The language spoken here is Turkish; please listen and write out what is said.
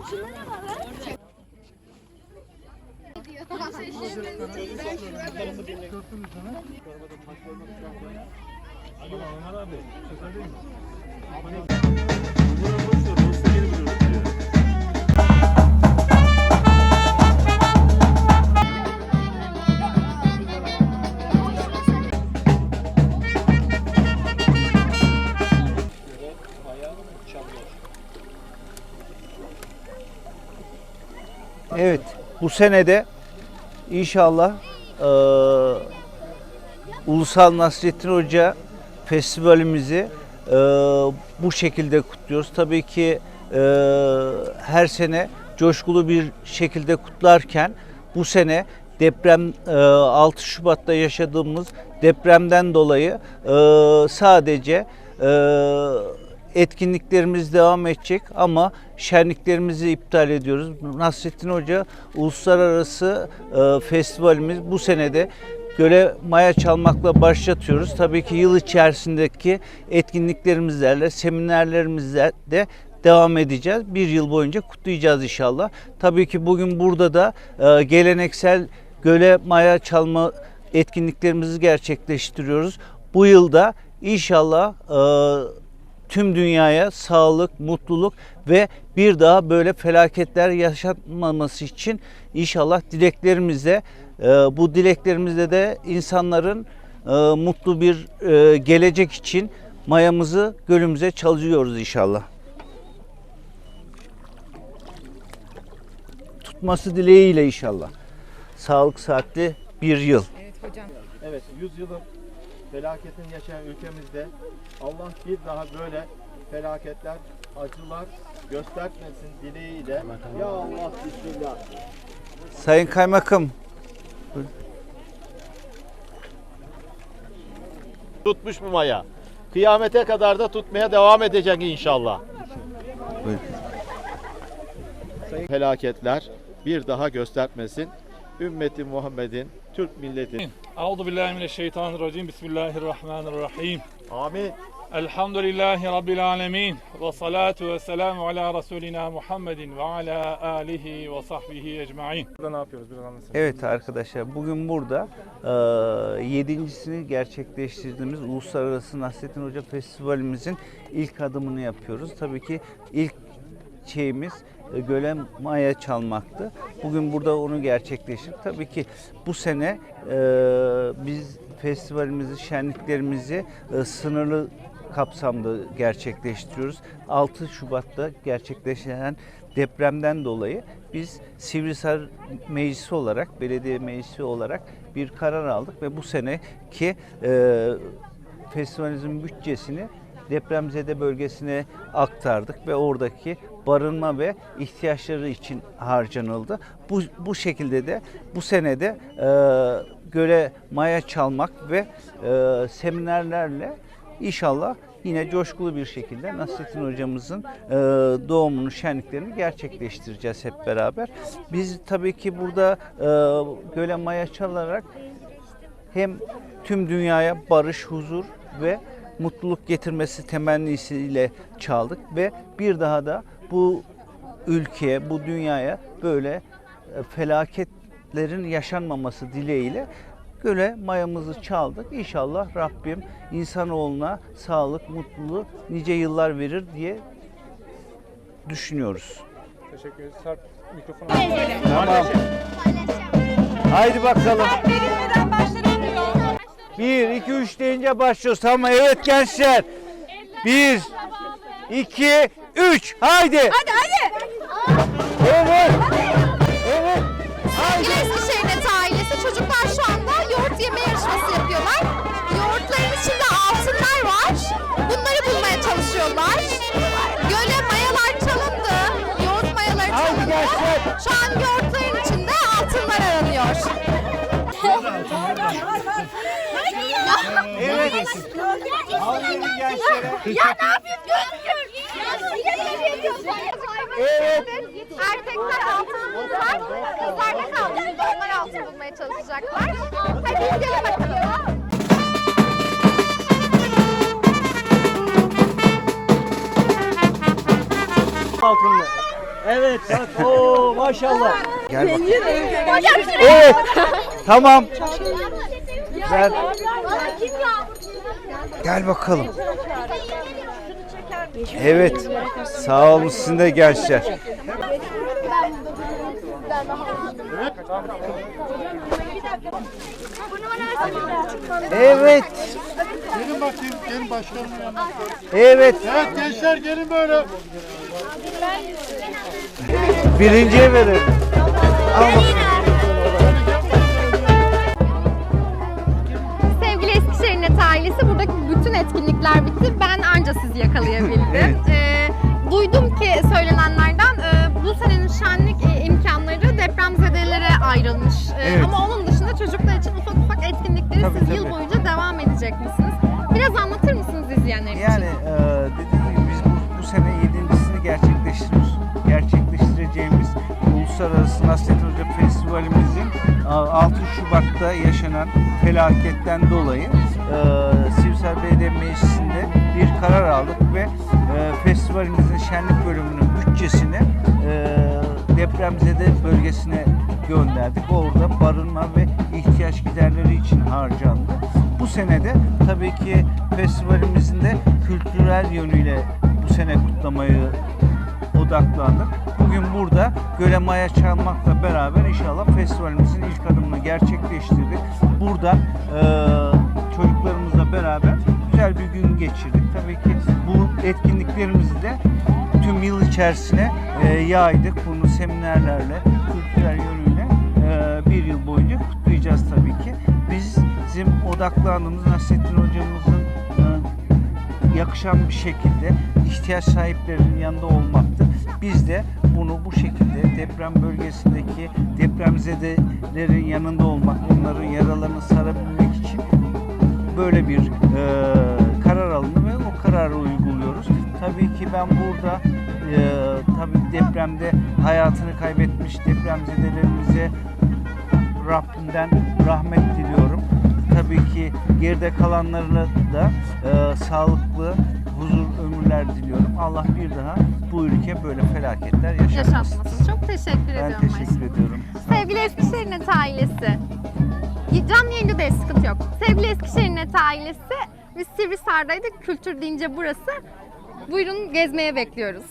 Evet, bu senede inşallah eee, Ulusal Nasrettin Hoca Festivalimizi eee, bu şekilde kutluyoruz. Tabii ki eee, her sene coşkulu bir şekilde kutlarken bu sene deprem eee, 6 Şubat'ta yaşadığımız depremden dolayı eee, sadece eee etkinliklerimiz devam edecek ama şenliklerimizi iptal ediyoruz. Nasrettin Hoca Uluslararası e, Festivalimiz bu senede Göle Maya çalmakla başlatıyoruz. Tabii ki yıl içerisindeki etkinliklerimizlerle, seminerlerimizle de devam edeceğiz. Bir yıl boyunca kutlayacağız inşallah. Tabii ki bugün burada da e, geleneksel göle maya çalma etkinliklerimizi gerçekleştiriyoruz. Bu yılda inşallah e, tüm dünyaya sağlık, mutluluk ve bir daha böyle felaketler yaşanmaması için inşallah dileklerimizle e, bu dileklerimizle de insanların e, mutlu bir e, gelecek için mayamızı gölümüze çalıyoruz inşallah. Tutması dileğiyle inşallah. Sağlık saatli bir yıl. Evet, yüzyılın felaketini yaşayan ülkemizde Allah bir daha böyle felaketler, acılar göstermesin dileğiyle. Ya Allah Bismillah. Sayın Kaymakam Tutmuş mu maya? Kıyamete kadar da tutmaya devam edecek inşallah. Buyurun. Felaketler bir daha göstermesin. Ümmeti Muhammed'in, Türk milleti. Euzu billahi mineşşeytanirracim. Bismillahirrahmanirrahim. Amin. Elhamdülillahi Rabbil alemin ve salatu ve selamu ala Resulina Muhammedin ve ala alihi ve sahbihi ecmain. Burada ne yapıyoruz? Biraz anlatın. Evet arkadaşlar bugün burada e, yedincisini gerçekleştirdiğimiz Uluslararası Nasrettin Hoca Festivalimizin ilk adımını yapıyoruz. Tabii ki ilk şeyimiz e, göle maya çalmaktı. Bugün burada onu gerçekleştirdik. Tabii ki bu sene e, biz festivalimizi, şenliklerimizi e, sınırlı kapsamda gerçekleştiriyoruz. 6 Şubat'ta gerçekleşen depremden dolayı biz Sivrisar Meclisi olarak, belediye meclisi olarak bir karar aldık ve bu seneki e, festivalimizin bütçesini depremzede bölgesine aktardık ve oradaki barınma ve ihtiyaçları için harcanıldı. Bu, bu şekilde de bu senede e, göle maya çalmak ve e, seminerlerle İnşallah yine coşkulu bir şekilde Nasrettin hocamızın e, doğumunu, şenliklerini gerçekleştireceğiz hep beraber. Biz tabii ki burada e, göle maya çalarak hem tüm dünyaya barış, huzur ve mutluluk getirmesi temennisiyle çaldık ve bir daha da bu ülkeye, bu dünyaya böyle e, felaketlerin yaşanmaması dileğiyle göle mayamızı çaldık. İnşallah Rabbim insanoğluna sağlık, mutluluğu nice yıllar verir diye düşünüyoruz. Teşekkür ederiz. Sarp mikrofonu Tamam. Haydi bakalım. Verilmeden başlanamıyor. 1, 2, 3 deyince başlıyoruz. Tamam evet gençler. 1, 2, 3. Haydi. Hadi hadi. Evet. Evet. Haydi. Eskişehir Net ailesi çocuklar şu anda yoğurt yeme yarışması yapıyorlar. Yoğurtların içinde altınlar var. Bunları bulmaya çalışıyorlar. Göle mayalar çalındı. Yoğurt mayaları Haydi çalındı. gençler. Şu an yoğurtların içinde altınlar aranıyor. Evet. Aferin gençlere. Ya ne yapayım gözüküyor. Evet. Erkekler altın buldular. Kızlar da kaldı. Onlar altın bulmaya çalışacaklar. Hadi gidelim bakalım. Altında. Evet bak oo maşallah. Gel bak. Evet. Tamam. Ver. Gel bakalım. Evet. Sağ olun sizin de gençler. Evet. Gelin bakayım, gelin başkanım yanına. Evet. Evet gençler gelin böyle. Birinciye verelim. Al bakalım. Yakalayabildim. Evet. Ee, duydum ki söylenenlerden e, bu senenin şenlik e, imkanları depremzedelere ayrılmış. E, Evet. Ama onun dışında çocuklar için ufak ufak etkinlikleri Tabii, siz tabii. yıl boyunca devam edecek misiniz? Biraz anlatır mısınız izleyenler için? Yani e, dediğim gibi biz bu, bu sene yedincisini gerçekleştiriyoruz. Gerçekleştireceğimiz Uluslararası Nasrettin Hoca Festivalimizin e, 6 Şubat'ta yaşanan felaketten dolayı e, Sivrisar Belediye Meclisi'nde bir karar aldık ve e, festivalimizin şenlik bölümünün bütçesini e, depremzede bölgesine gönderdik. Orada barınma ve ihtiyaç giderleri için harcandı. Bu sene de tabii ki festivalimizin de kültürel yönüyle bu sene kutlamayı odaklandık. Bugün burada Göle Maya çalmakla beraber inşallah festivalimizin ilk adımını gerçekleştirdik. Burada çocuklarımızla beraber güzel bir gün geçirdik. Tabii ki bu etkinliklerimizi de tüm yıl içerisine eee, yaydık. Bunu seminerlerle, kültürel yönüyle eee, bir yıl boyunca kutlayacağız tabii ki. Biz bizim odaklandığımız Nasrettin hocamızın eee, yakışan bir şekilde ihtiyaç sahiplerinin yanında olmaktı. Biz de bunu bu şekilde deprem bölgesindeki depremzedelerin yanında olmak, onların yaralarını sarabilmek için böyle bir e, karar alındı ve o kararı uyguluyoruz. Tabii ki ben burada e, tabii depremde hayatını kaybetmiş depremzedelerimize Rabbimden rahmet diliyorum. Tabii ki geride kalanlarına da e, sağlıklı, huzur ömürler diliyorum. Allah bir daha bu ülke böyle felaketler yaşatmasın. Yaşatmasın. Çok teşekkür Ben ediyorum. teşekkür aşkım. ediyorum. Sevgili Eskişehir Net ailesi. Canlı yayında da sıkıntı yok. Sevgili Eskişehir Net ailesi, biz Sivrisar'daydık. Kültür deyince burası. Buyurun gezmeye bekliyoruz.